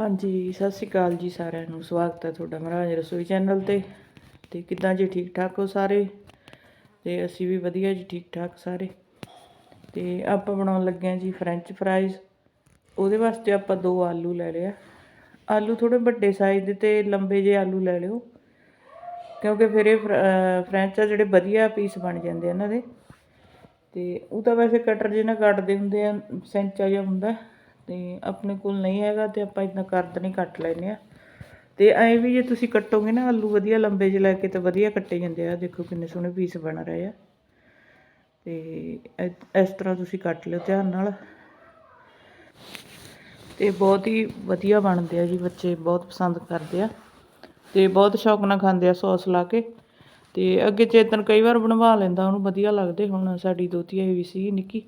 ਹਾਂਜੀ, ਸਤਿ ਸ਼੍ਰੀ ਅਕਾਲ ਜੀ ਸਾਰਿਆਂ ਨੂੰ। ਸਵਾਗਤ ਹੈ ਤੁਹਾਡਾ ਮਹਾਰਾਜ ਰਸੋਈ ਚੈਨਲ ਤੇ। ਤੇ ਕਿੱਦਾਂ ਜੀ ਠੀਕ ਠਾਕ ਹੋ ਸਾਰੇ? ਤੇ ਅਸੀਂ ਵੀ ਵਧੀਆ ਜੀ ਠੀਕ ਠਾਕ ਸਾਰੇ। ਤੇ ਆਪਾਂ ਬਣਾਉਣ ਲੱਗੇ ਹਾਂ ਜੀ ਫ੍ਰੈਂਚ ਫਰਾਈਜ਼। ਉਹਦੇ ਵਾਸਤੇ ਆਪਾਂ ਦੋ ਆਲੂ ਲੈ ਲਿਆ ਆਲੂ ਥੋੜੇ ਵੱਡੇ ਸਾਈਜ਼ ਦੇ ਤੇ ਲੰਬੇ ਜਿਹੇ ਆਲੂ ਲੈ ਲਿਓ। ਕਿਉਂਕਿ ਫਿਰ ਇਹ ਫਰ- ਅਹ, ਫ੍ਰੈਂਚ ਆ ਜਿਹੜੇ ਵਧੀਆ ਪੀਸ ਬਣ ਜਾਂਦੇ ਇਹਨਾਂ ਦੇ। ਤੇ ਉਹ ਤਾਂ ਵੈਸੇ ਕਟਰ ਜਿਹੇ ਨਾਲ ਕੱਟਦੇ ਹੁੰਦੇ ਆ, ਸੈਂਚਾ ਜਿਹਾ ਹੁੰਦਾ। ਤੇ ਆਪਣੇ ਕੋਲ ਨਹੀਂ ਹੈਗਾ ਤੇ ਆਪਾਂ ਇਦਾਂ ਕਰਦ ਨਹੀਂ ਕੱਟ ਲੈਨੇ ਆ। ਤੇ ਐਂ ਵੀ ਜੇ ਤੁਸੀਂ ਕੱਟੋਗੇ ਨਾ ਆਲੂ ਵਧੀਆ ਲੰਬੇ ਜਿਹੇ ਲੈ ਕੇ ਤੇ ਵਧੀਆ ਕੱਟੇ ਜਾਂਦੇ ਆ। ਦੇਖੋ ਕਿੰਨੇ ਸੋਹਣੇ ਪੀਸ ਬਣ ਰਹੇ ਆ। ਤੇ ਇਸ ਤਰ੍ਹਾਂ ਤੁਸੀਂ ਕੱਟ ਲਿਓ ਧਿਆਨ ਨਾਲ। ਤੇ ਬਹੁਤ ਹੀ ਵਧੀਆ ਬਣਦੇ ਆ ਜੀ ਬੱਚੇ, ਬਹੁਤ ਪਸੰਦ ਕਰਦੇ ਆ। ਤੇ ਬਹੁਤ ਸ਼ੌਕ ਨਾਲ ਖਾਂਦੇ ਆ ਸੌਸ ਲਾ ਕੇ। ਤੇ ਅੱਗੇ ਚੇਤਨ ਕਈ ਵਾਰ ਬਣਵਾ ਲੈਂਦਾ, ਉਹਨੂੰ ਵਧੀਆ ਲੱਗਦੇ ਹੁਣ ਸਾਡੀ ਦੋਤੀ ਇਹ ਵੀ ਸੀ ਨਿੱਕੀ।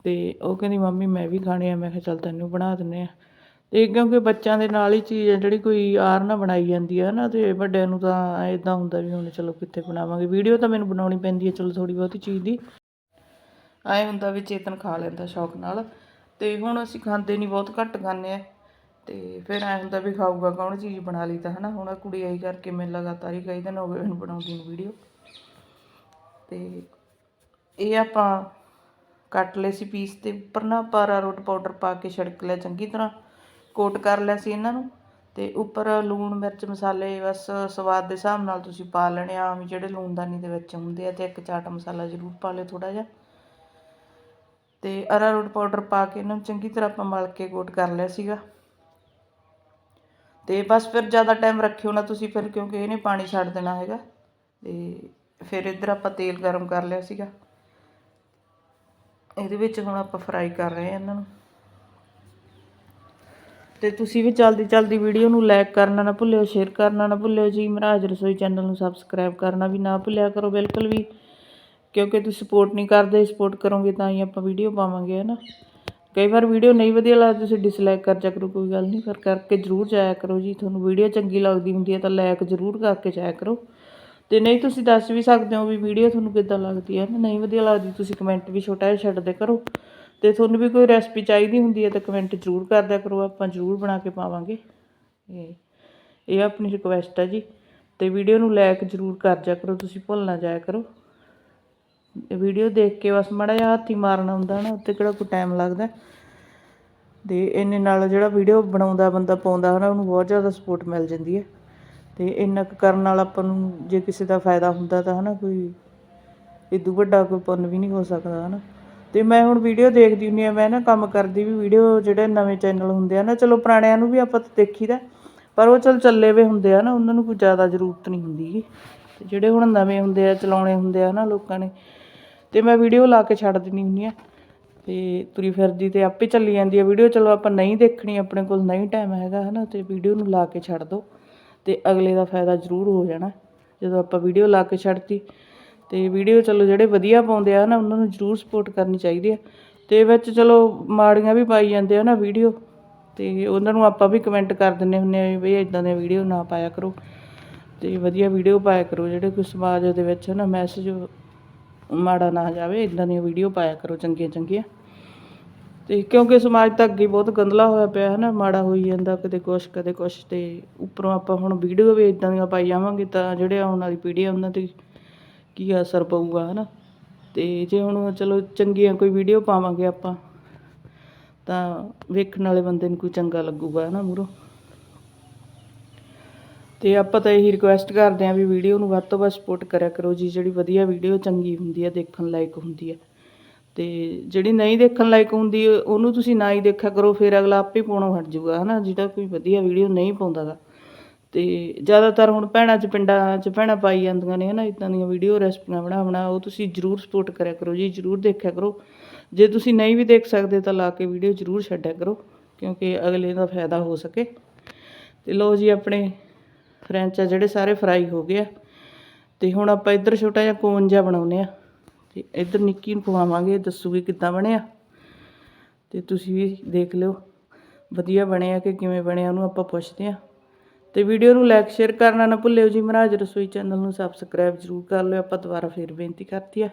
ਅਤੇ ਉਹ ਕਹਿੰਦੀ, ਮੰਮੀ, ਮੈਂ ਵੀ ਖਾਣੇ ਆ। ਮੈਂ ਕਿਹਾ, ਚੱਲ ਤੈਨੂੰ ਬਣਾ ਦਿੰਦੇ ਹਾਂ ਅਤੇ ਕਿਉਂਕਿ ਬੱਚਿਆਂ ਦੇ ਨਾਲ ਹੀ ਚੀਜ਼ ਆ ਜਿਹੜੀ ਕੋਈ ਆਰ ਨਾ ਬਣਾਈ ਜਾਂਦੀ ਆ ਨਾ ਅਤੇ ਵੱਡਿਆਂ ਨੂੰ ਤਾਂ ਇੱਦਾਂ ਹੁੰਦਾ ਵੀ ਹੁਣ ਚਲੋ ਕਿੱਥੇ ਬਣਾਵਾਂਗੇ। ਵੀਡੀਓ ਤਾਂ ਮੈਨੂੰ ਬਣਾਉਣੀ ਪੈਂਦੀ ਹੈ ਚਲੋ ਥੋੜ੍ਹੀ ਬਹੁਤੀ ਚੀਜ਼ ਦੀ। ਐਂ ਹੁੰਦਾ ਵੀ ਚੇਤਨ ਖਾ ਲੈਂਦਾ ਸ਼ੌਕ ਨਾਲ। ਅਤੇ ਹੁਣ ਅਸੀਂ ਖਾਂਦੇ ਨਹੀਂ ਬਹੁਤ ਘੱਟ ਖਾਂਦੇ ਆ। ਅਤੇ ਫਿਰ ਐਂ ਹੁੰਦਾ ਵੀ ਖਾਊਗਾ ਕੌਣ, ਚੀਜ਼ ਬਣਾ ਲਈ ਤਾਂ, ਹਨਾ? ਹੁਣ ਕੁੜੀ ਆਈ ਕਰਕੇ ਮੈਂ ਲਗਾਤਾਰ ਹੀ ਕਈ ਦਿਨ ਹੋ ਗਏ ਮੈਨੂੰ ਬਣਾਉਂਦੀ ਨੂੰ ਵੀਡੀਓ। ਅਤੇ ਇਹ ਆਪਾਂ ਕੱਟ ਲਏ ਸੀ ਪੀਸ ਤੇ, ਉੱਪਰ ਨਾ ਪਾਰਾ ਰੋਟ ਪਾਊਡਰ ਪਾ ਕੇ ਛਿੜਕ ਲਿਆ ਚੰਗੀ ਤਰ੍ਹਾਂ, ਕੋਟ ਕਰ ਲਿਆ ਸੀ ਇਹਨਾਂ ਨੂੰ ਤੇ ਉੱਪਰ ਲੂਣ, ਮਿਰਚ, ਮਸਾਲੇ ਬਸ ਸਵਾਦ ਦੇ ਹਿਸਾਬ ਨਾਲ ਤੁਸੀਂ ਪਾ ਲੈਣੇ ਆ ਵੀ ਜਿਹੜੇ ਲੂਣਦਾਨੀ ਦੇ ਵਿੱਚ ਹੁੰਦੇ ਆ ਤੇ ਇੱਕ ਚਾਟ ਮਸਾਲਾ ਜ਼ਰੂਰ ਪਾ ਲਿਓ ਥੋੜਾ ਜਿਹਾ। ਤੇ ਅਰਾਰੋਟ ਪਾਊਡਰ ਪਾ ਕੇ ਇਹਨਾਂ ਨੂੰ ਚੰਗੀ ਤਰ੍ਹਾਂ ਆਪਾਂ ਮਲ ਕੇ ਕੋਟ ਕਰ ਲਿਆ ਸੀਗਾ। ਤੇ ਬਸ ਫਿਰ ਜ਼ਿਆਦਾ ਟਾਈਮ ਰੱਖਿਓ ਨਾ ਤੁਸੀਂ ਫਿਰ, ਕਿਉਂਕਿ ਇਹਨੇ ਪਾਣੀ ਛੱਡ ਦੇਣਾ ਹੈਗਾ। ਤੇ ਫਿਰ ਇੱਧਰ ਆਪਾਂ ਤੇਲ ਗਰਮ ਕਰ ਲਿਆ ਸੀਗਾ। ਇਹਦੇ ਵਿੱਚ ਹੁਣ ਆਪਾਂ ਫਰਾਈ ਕਰ ਰਹੇ ਹਾਂ ਇਹਨਾਂ ਨੂੰ। ਤੇ ਤੁਸੀਂ ਵੀ ਜਲਦੀ ਜਲਦੀ ਵੀਡੀਓ ਨੂੰ ਲਾਈਕ ਕਰਨਾ ਨਾ ਭੁੱਲਿਓ ਸ਼ੇਅਰ ਕਰਨਾ ਨਾ ਭੁੱਲਿਓ ਜੀ। ਮਹਾਰਾਜ ਰਸੋਈ ਚੈਨਲ ਨੂੰ ਸਬਸਕ੍ਰਾਈਬ ਕਰਨਾ ਵੀ ਨਾ ਭੁੱਲਿਆ ਕਰੋ, ਬਿਲਕੁਲ ਵੀ। ਕਿਉਂਕਿ ਤੁਸੀਂ ਸਪੋਰਟ ਨਹੀਂ ਕਰਦੇ ਸਪੋਰਟ ਕਰੋਗੇ ਤਾਂ ਹੀ ਆਪਾਂ ਵੀਡੀਓ ਪਾਵਾਂਗੇ, ਹੈ ਨਾ। ਕਈ ਵਾਰ ਵੀਡੀਓ ਨਹੀਂ ਵਧੀਆ ਲੱਗਦੀ, ਤੁਸੀਂ ਡਿਸਲਾਈਕ ਕਰ ਜਾ ਕਰੋ, ਕੋਈ ਗੱਲ ਨਹੀਂ। ਪਰ ਕਰਕੇ ਜ਼ਰੂਰ ਜਾਇਆ ਕਰੋ ਜੀ। ਤੁਹਾਨੂੰ ਵੀਡੀਓ ਚੰਗੀ ਲੱਗਦੀ ਹੁੰਦੀ ਹੈ ਤਾਂ ਲਾਈਕ ਜ਼ਰੂਰ ਕਰਕੇ ਜਾਇਆ ਕਰੋ। ਅਤੇ ਨਹੀਂ ਤੁਸੀਂ ਦੱਸ ਵੀ ਸਕਦੇ ਹੋ ਵੀ ਵੀਡੀਓ ਤੁਹਾਨੂੰ ਕਿੱਦਾਂ ਲੱਗਦੀ ਹੈ। ਨਹੀਂ ਵਧੀਆ ਲੱਗਦੀ, ਤੁਸੀਂ ਕਮੈਂਟ ਵੀ ਛੋਟਾ ਜਿਹਾ ਛੱਡ ਦੇ ਕਰੋ। ਅਤੇ ਤੁਹਾਨੂੰ ਵੀ ਕੋਈ ਰੈਸਪੀ ਚਾਹੀਦੀ ਹੁੰਦੀ ਹੈ ਤਾਂ ਕਮੈਂਟ ਜ਼ਰੂਰ ਕਰ ਦਿਆ ਕਰੋ, ਆਪਾਂ ਜ਼ਰੂਰ ਬਣਾ ਕੇ ਪਾਵਾਂਗੇ। ਇਹ ਇਹ ਆਪਣੀ ਰਿਕੁਐਸਟ ਹੈ ਜੀ। ਅਤੇ ਵੀਡੀਓ ਨੂੰ ਲਾਈਕ ਜ਼ਰੂਰ ਕਰ ਜਾ ਕਰੋ, ਤੁਸੀਂ ਭੁੱਲ ਨਾ ਜਾਇਆ ਕਰੋ। ਵੀਡੀਓ ਦੇਖ ਕੇ ਬਸ ਮਾੜਾ ਜਿਹਾ ਹੱਥ ਹੀ ਮਾਰਨਾ ਹੁੰਦਾ ਨਾ, ਉੱਤੇ ਕਿਹੜਾ ਕੋਈ ਟਾਈਮ ਲੱਗਦਾ। ਤੇ ਇੰਨੇ ਨਾਲ ਜਿਹੜਾ ਵੀਡੀਓ ਬਣਾਉਂਦਾ ਬੰਦਾ ਪਾਉਂਦਾ ਹਨਾ, ਉਹਨੂੰ ਬਹੁਤ ਜ਼ਿਆਦਾ ਸਪੋਰਟ ਮਿਲ ਜਾਂਦੀ ਹੈ। ਅਤੇ ਇੰਨਾ ਕੁ ਕਰਨ ਨਾਲ ਆਪਾਂ ਨੂੰ ਜੇ ਕਿਸੇ ਦਾ ਫਾਇਦਾ ਹੁੰਦਾ ਤਾਂ ਹੈ ਨਾ ਕੋਈ ਇਦੋਂ ਵੱਡਾ ਕੋਈ ਪੁੰਨ ਵੀ ਨਹੀਂ ਹੋ ਸਕਦਾ ਹੈ ਨਾ ਅਤੇ ਮੈਂ ਹੁਣ ਵੀਡੀਓ ਦੇਖਦੀ ਹੁੰਦੀ ਹਾਂ, ਮੈਂ ਨਾ ਕੰਮ ਕਰਦੀ ਵੀ ਵੀਡੀਓ ਜਿਹੜੇ ਨਵੇਂ ਚੈਨਲ ਹੁੰਦੇ ਆ ਨਾ, ਚਲੋ ਪੁਰਾਣਿਆਂ ਨੂੰ ਵੀ ਆਪਾਂ ਤਾਂ ਦੇਖੀਦਾ, ਪਰ ਉਹ ਚਲ ਚੱਲੇ ਵੇ ਹੁੰਦੇ ਆ ਨਾ, ਉਹਨਾਂ ਨੂੰ ਕੋਈ ਜ਼ਿਆਦਾ ਜ਼ਰੂਰਤ ਨਹੀਂ ਹੁੰਦੀ ਤੇ ਜਿਹੜੇ ਹੁਣ ਨਵੇਂ ਹੁੰਦੇ ਆ, ਚਲਾਉਣੇ ਹੁੰਦੇ ਆ ਨਾ ਲੋਕਾਂ ਨੇ, ਤੇ ਮੈਂ ਵੀਡੀਓ ਲਾ ਕੇ ਛੱਡ ਦਿੰਦੀ ਹੁੰਦੀ ਆ ਤੇ ਤੁਰੀ ਫਿਰਦੀ ਤੇ ਆਪੇ ਚੱਲੀ ਜਾਂਦੀ ਆ ਵੀਡੀਓ, ਚਲੋ ਆਪਾਂ ਨਹੀਂ ਦੇਖਣੀ, ਆਪਣੇ ਕੋਲ ਨਹੀਂ ਟਾਈਮ ਹੈਗਾ ਹਨਾ, ਤੇ ਵੀਡੀਓ ਨੂੰ ਲਾ ਕੇ ਛੱਡ ਦਿਓ ਅਤੇ ਅਗਲੇ ਦਾ ਫਾਇਦਾ ਜ਼ਰੂਰ ਹੋ ਜਾਣਾ। ਜਦੋਂ ਆਪਾਂ ਵੀਡੀਓ ਲਾ ਕੇ ਛੱਡਤੀ ਅਤੇ ਵੀਡੀਓ ਚਲੋ ਜਿਹੜੇ ਵਧੀਆ ਪਾਉਂਦੇ ਆ ਨਾ, ਉਹਨਾਂ ਨੂੰ ਜ਼ਰੂਰ ਸਪੋਰਟ ਕਰਨੀ ਚਾਹੀਦੀ ਆ। ਅਤੇ ਵਿੱਚ ਚਲੋ ਮਾੜੀਆਂ ਵੀ ਪਾਈ ਜਾਂਦੇ ਆ ਨਾ ਵੀਡੀਓ ਅਤੇ ਉਹਨਾਂ ਨੂੰ ਆਪਾਂ ਵੀ ਕਮੈਂਟ ਕਰ ਦਿੰਦੇ ਹੁੰਦੇ ਆ ਵੀ ਬਈ ਇਦਾਂ ਦੀਆਂ ਵੀਡੀਓ ਨਾ ਪਾਇਆ ਕਰੋ। ਅਤੇ ਵਧੀਆ ਵੀਡੀਓ ਪਾਇਆ ਕਰੋ, ਜਿਹੜੇ ਕੋਈ ਸਮਾਜ ਦੇ ਵਿੱਚ ਨਾ ਮੈਸੇਜ ਮਾੜਾ ਨਾ ਜਾਵੇ ਇਦਾਂ ਦੀਆਂ ਵੀਡੀਓ ਪਾਇਆ ਕਰੋ ਚੰਗੀਆਂ ਚੰਗੀਆਂ ਤੇ ਕਿਉਂਕਿ ਸਮਾਜ ਤਾਂ ਅੱਗੇ ਬਹੁਤ ਗੰਦਲਾ ਹੋਇਆ ਪਿਆ ਹੈ ਨਾ, ਮਾੜਾ ਹੋਈ ਜਾਂਦਾ ਕਦੇ ਕੁਛ ਕਦੇ ਕੁਛ ਤੇ ਉੱਪਰੋਂ ਆਪਾਂ ਹੁਣ ਵੀਡੀਓ ਵੀ ਇਦਾਂ ਦੀਆਂ ਪਾਈ ਜਾਵਾਂਗੇ ਤਾਂ ਜਿਹੜੇ ਆਉਣ ਵਾਲੀ ਪੀੜ੍ਹੀ ਆ ਉਹਨਾਂ ਤੇ ਕੀ ਅਸਰ ਪਊਗਾ ਹਨਾ ਤੇ ਜੇ ਹੁਣ ਚਲੋ ਚੰਗੀਆਂ ਕੋਈ ਵੀਡੀਓ ਪਾਵਾਂਗੇ ਆਪਾਂ, ਤਾਂ ਵੇਖਣ ਵਾਲੇ ਬੰਦੇ ਨੂੰ ਕੋਈ ਚੰਗਾ ਲੱਗੂਗਾ ਹਨਾ ਮੂਰੋਂ ਤੇ ਆਪਾਂ ਤਾਂ ਇਹੀ ਰਿਕੁਐਸਟ ਕਰਦੇ ਆਂ ਵੀ ਵੀਡੀਓ ਨੂੰ ਵੱਧ ਤੋਂ ਵੱਧ ਸਪੋਰਟ ਕਰਿਆ ਕਰੋ ਜੀ, ਜਿਹੜੀ ਵਧੀਆ ਵੀਡੀਓ ਚੰਗੀ ਹੁੰਦੀ ਹੈ ਦੇਖਣ ਲਾਇਕ ਹੁੰਦੀ ਹੈ ਤੇ ਜਿਹੜੀ ਨਹੀਂ ਦੇਖਣ ਲਾਇਕ ਹੁੰਦੀ, ਉਹਨੂੰ ਤੁਸੀਂ ਨਾ ਹੀ ਦੇਖਿਆ ਕਰੋ, ਫਿਰ ਅਗਲਾ ਆਪੇ ਪਾਉਣੋਂ ਹਟ ਜਾਊਗਾ, ਹਨਾ? ਜਿਹੜਾ ਕੋਈ ਵਧੀਆ ਵੀਡੀਓ ਨਹੀਂ ਪਾਉਂਦਾਗਾ। ਤੇ ਜ਼ਿਆਦਾਤਰ ਹੁਣ ਭੈਣਾਂ ਚ ਪਿੰਡਾਂ ਚ ਭੈਣਾਂ ਪਾਈ ਜਾਂਦੀਆਂ ਨੇ, ਹਨਾ? ਇਦਾਂ ਦੀਆਂ ਵੀਡੀਓ ਰੈਸਪੀਆਂ ਬਣਾ ਬਣਾ, ਉਹ ਤੁਸੀਂ ਜਰੂਰ ਸਪੋਰਟ ਕਰਿਆ ਕਰੋ ਜੀ, ਜਰੂਰ ਦੇਖਿਆ ਕਰੋ। ਜੇ ਤੁਸੀਂ ਨਹੀਂ ਵੀ ਦੇਖ ਸਕਦੇ, ਤਾਂ ਲਾ ਕੇ ਵੀਡੀਓ ਜਰੂਰ ਛੱਡਿਆ ਕਰੋ, ਕਿਉਂਕਿ ਅਗਲੇ ਦਾ ਫਾਇਦਾ ਹੋ ਸਕੇ। ਤੇ ਲੋ ਜੀ, ਆਪਣੇ ਫਰੈਂਚ ਆ ਜਿਹੜੇ ਸਾਰੇ ਫਰਾਈ ਹੋ ਗਏ ਆ। ਤੇ ਹੁਣ ਆਪਾਂ ਇੱਧਰ ਛੋਟਾ ਜਿਹਾ ਕੋਨ ਜਿਹਾ ਬਣਾਉਨੇ ਆ। ਤੇ ਇੱਧਰ ਨਿੱਕੀ ਨੂੰ ਖਵਾਵਾਂਗੇ, ਦੱਸੂਗੀ ਕਿੱਦਾਂ ਬਣਿਆ। ਤੇ ਤੁਸੀਂ ਵੀ ਦੇਖ ਲਿਓ, ਵਧੀਆ ਬਣਿਆ ਕਿ ਕਿਵੇਂ ਬਣਿਆ, ਉਹਨੂੰ ਆਪਾਂ ਪੁੱਛਦੇ ਆ ਤੇ ਵੀਡੀਓ ਨੂੰ ਲਾਈਕ ਸ਼ੇਅਰ ਕਰਨਾ ਨਾ ਭੁੱਲਿਓ ਜੀ, ਮਹਾਰਾਜ ਰਸੋਈ ਚੈਨਲ ਨੂੰ ਸਬਸਕ੍ਰਾਈਬ ਜ਼ਰੂਰ ਕਰ ਲਿਓ। ਆਪਾਂ ਦੁਬਾਰਾ ਫੇਰ ਬੇਨਤੀ ਕਰਤੀ ਆ।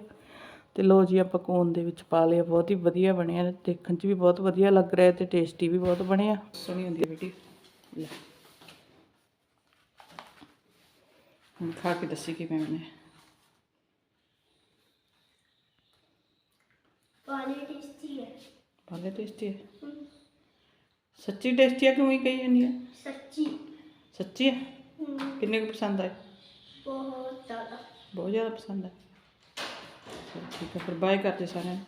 ਤੇ ਲੋ ਜੀ, ਆਪਾਂ ਕੋਨ ਦੇ ਵਿੱਚ ਪਾ ਲਿਆ, ਬਹੁਤ ਹੀ ਵਧੀਆ ਬਣਿਆ। ਦੇਖਣ 'ਚ ਵੀ ਬਹੁਤ ਵਧੀਆ ਲੱਗ ਰਿਹਾ ਤੇ ਟੇਸਟੀ ਵੀ ਬਹੁਤ ਬਣਿਆ। ਸੋਹਣੀ ਹੁੰਦੀ ਹੈ ਬੇਟੀ। ਲੈ। ਹੁਣ ਖਾ ਕੇ ਦੱਸੀ ਕਿਵੇਂ ਬਣੇ ਪਾਣੀ ਟੇਸਟੀ ਹੈ। ਬਾਲੇ ਟੇਸਟੀ ਹੈ? ਸੱਚੀ ਟੇਸਟੀ ਹੈ ਕਿਉਂ ਹੀ ਕਹੀ ਜਾਂਦੀ ਹੈ? ਸੱਚੀ। ਸੱਚੀ ਹੈ? ਹਮ, ਕਿੰਨੇ ਕੁ ਪਸੰਦ ਆਏ ਬਹੁਤ ਜ਼ਿਆਦਾ। ਬਹੁਤ ਜ਼ਿਆਦਾ ਪਸੰਦ ਹੈ ਚਲੋ ਠੀਕ ਹੈ ਫਿਰ ਬਾਏ ਕਰਦੇ ਸਾਰਿਆਂ ਨੂੰ।